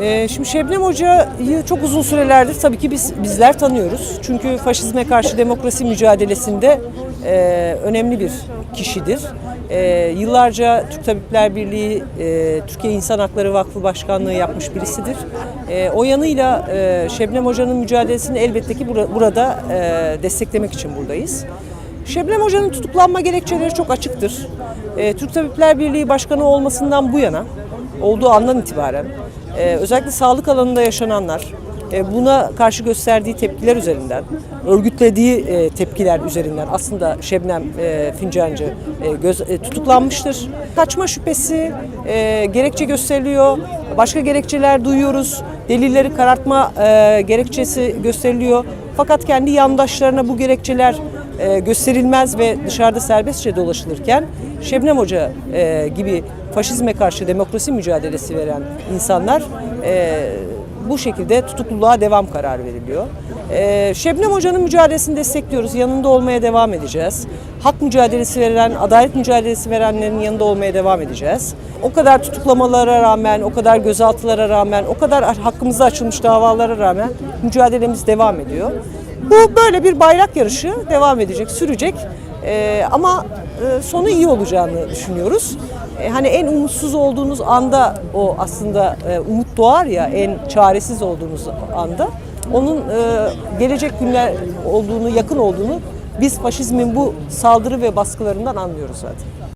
Ee, şimdi Şebnem Hoca'yı çok uzun sürelerdir tabii ki biz bizler tanıyoruz. Çünkü faşizme karşı demokrasi mücadelesinde e, önemli bir kişidir. E, yıllarca Türk Tabipler Birliği, e, Türkiye İnsan Hakları Vakfı Başkanlığı yapmış birisidir. O yanıyla Şebnem Hoca'nın mücadelesini elbette ki bura- burada desteklemek için buradayız. Şebnem Hoca'nın tutuklanma gerekçeleri çok açıktır. Türk Tabipler Birliği Başkanı olmasından bu yana, olduğu andan itibaren e, özellikle sağlık alanında yaşananlar, e, buna karşı gösterdiği tepkiler üzerinden, örgütlediği e, tepkiler üzerinden aslında Şebnem e, Fincancı tutuklanmıştır. Kaçma şüphesi gerekçe gösteriliyor, başka gerekçeler duyuyoruz, delilleri karartma gerekçesi gösteriliyor. Fakat kendi yandaşlarına bu gerekçeler e, gösterilmez ve dışarıda serbestçe dolaşılırken Şebnem Hoca e, gibi faşizme karşı demokrasi mücadelesi veren insanlar e, bu şekilde tutukluluğa devam kararı veriliyor. Şebnem Hoca'nın mücadelesini destekliyoruz. Yanında olmaya devam edeceğiz. Hak mücadelesi veren, adalet mücadelesi verenlerin yanında olmaya devam edeceğiz. O kadar tutuklamalara rağmen, o kadar gözaltılara rağmen, o kadar hakkımızda açılmış davalara rağmen mücadelemiz devam ediyor. Bu böyle bir bayrak yarışı devam edecek, sürecek. Ee, ama e, sonu iyi olacağını düşünüyoruz. E, hani en umutsuz olduğunuz anda o aslında e, umut doğar ya en çaresiz olduğunuz anda. Onun e, gelecek günler olduğunu, yakın olduğunu biz faşizmin bu saldırı ve baskılarından anlıyoruz zaten.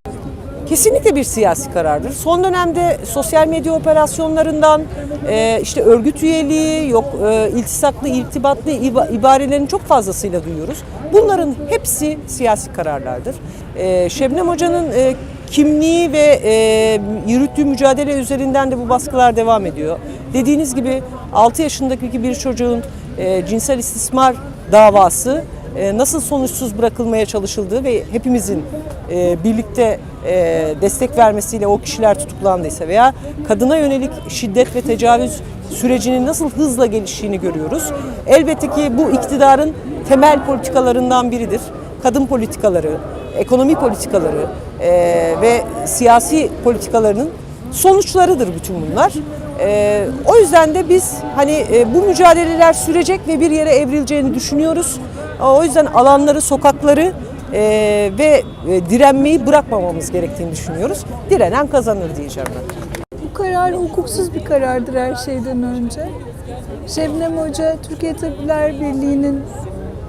Kesinlikle bir siyasi karardır. Son dönemde sosyal medya operasyonlarından e, işte örgüt üyeliği, yok e, iltisaklı, irtibatlı iba- ibarelerini çok fazlasıyla duyuyoruz. Bunların hepsi siyasi kararlardır. E, Şebnem Hoca'nın e, kimliği ve e, yürüttüğü mücadele üzerinden de bu baskılar devam ediyor. Dediğiniz gibi 6 yaşındaki bir çocuğun e, cinsel istismar davası nasıl sonuçsuz bırakılmaya çalışıldığı ve hepimizin e, birlikte e, destek vermesiyle o kişiler tutuklandıysa veya kadına yönelik şiddet ve tecavüz sürecinin nasıl hızla geliştiğini görüyoruz. Elbette ki bu iktidarın temel politikalarından biridir. Kadın politikaları, ekonomi politikaları e, ve siyasi politikalarının sonuçlarıdır bütün bunlar. Ee, o yüzden de biz hani e, bu mücadeleler sürecek ve bir yere evrileceğini düşünüyoruz. O yüzden alanları, sokakları e, ve e, direnmeyi bırakmamamız gerektiğini düşünüyoruz. Direnen kazanır diyeceğim ben. Bu karar hukuksuz bir karardır her şeyden önce. Şebnem Hoca Türkiye Tabipler Birliği'nin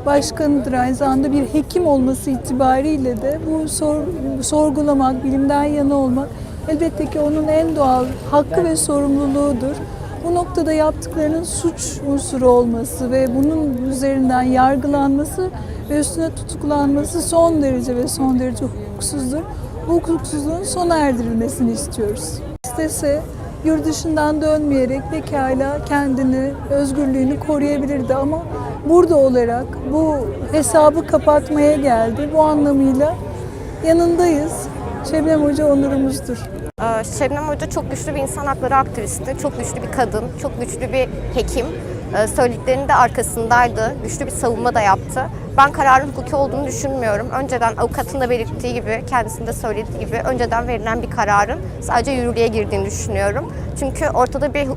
başkanıdır aynı zamanda bir hekim olması itibariyle de bu sor, sorgulamak, bilimden yana olmak elbette ki onun en doğal hakkı ve sorumluluğudur. Bu noktada yaptıklarının suç unsuru olması ve bunun üzerinden yargılanması ve üstüne tutuklanması son derece ve son derece hukuksuzdur. Bu hukuksuzluğun sona erdirilmesini istiyoruz. İstese yurt dışından dönmeyerek pekala kendini, özgürlüğünü koruyabilirdi ama burada olarak bu hesabı kapatmaya geldi. Bu anlamıyla yanındayız. Şebnem Hoca onurumuzdur. Ee, Şebnem Hoca çok güçlü bir insan hakları aktivisti, çok güçlü bir kadın, çok güçlü bir hekim. Ee, Söylediklerinin de arkasındaydı, güçlü bir savunma da yaptı. Ben kararın hukuki olduğunu düşünmüyorum. Önceden avukatın da belirttiği gibi, kendisinin de söylediği gibi önceden verilen bir kararın sadece yürürlüğe girdiğini düşünüyorum. Çünkü ortada bir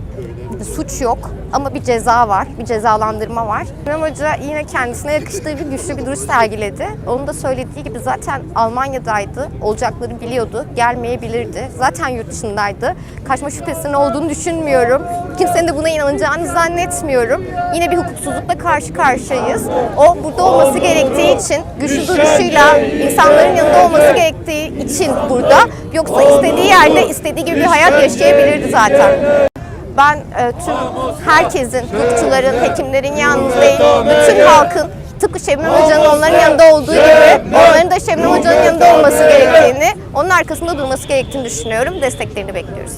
suç yok ama bir ceza var, bir cezalandırma var. Şebnem Hoca yine kendisine yakıştığı bir güçlü bir duruş sergiledi. Onun da söylediği gibi zaten Almanya'daydı, olacakları biliyordu, gelmeyebilirdi. Zaten yurt dışındaydı. Kaçma şüphesinin olduğunu düşünmüyorum. Kimsenin de buna inanacağını zannetmiyorum. Yine bir hukuksuzlukla karşı karşıyayız. O burada olması gerektiği için, güçlü duruşuyla insanların yanında olması gerektiği için burada. Yoksa istediği yerde istediği gibi bir hayat yaşayabilirdi zaten. Ben e, tüm herkesin, hukukçuların, hekimlerin yalnız değil, bütün halkın tıpkı Şebnem Hoca'nın onların yanında olduğu gibi onların da Şebnem Hoca'nın yanında olması gerektiğini, onun arkasında durması gerektiğini düşünüyorum. Desteklerini bekliyoruz.